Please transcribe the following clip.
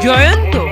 Jayanta?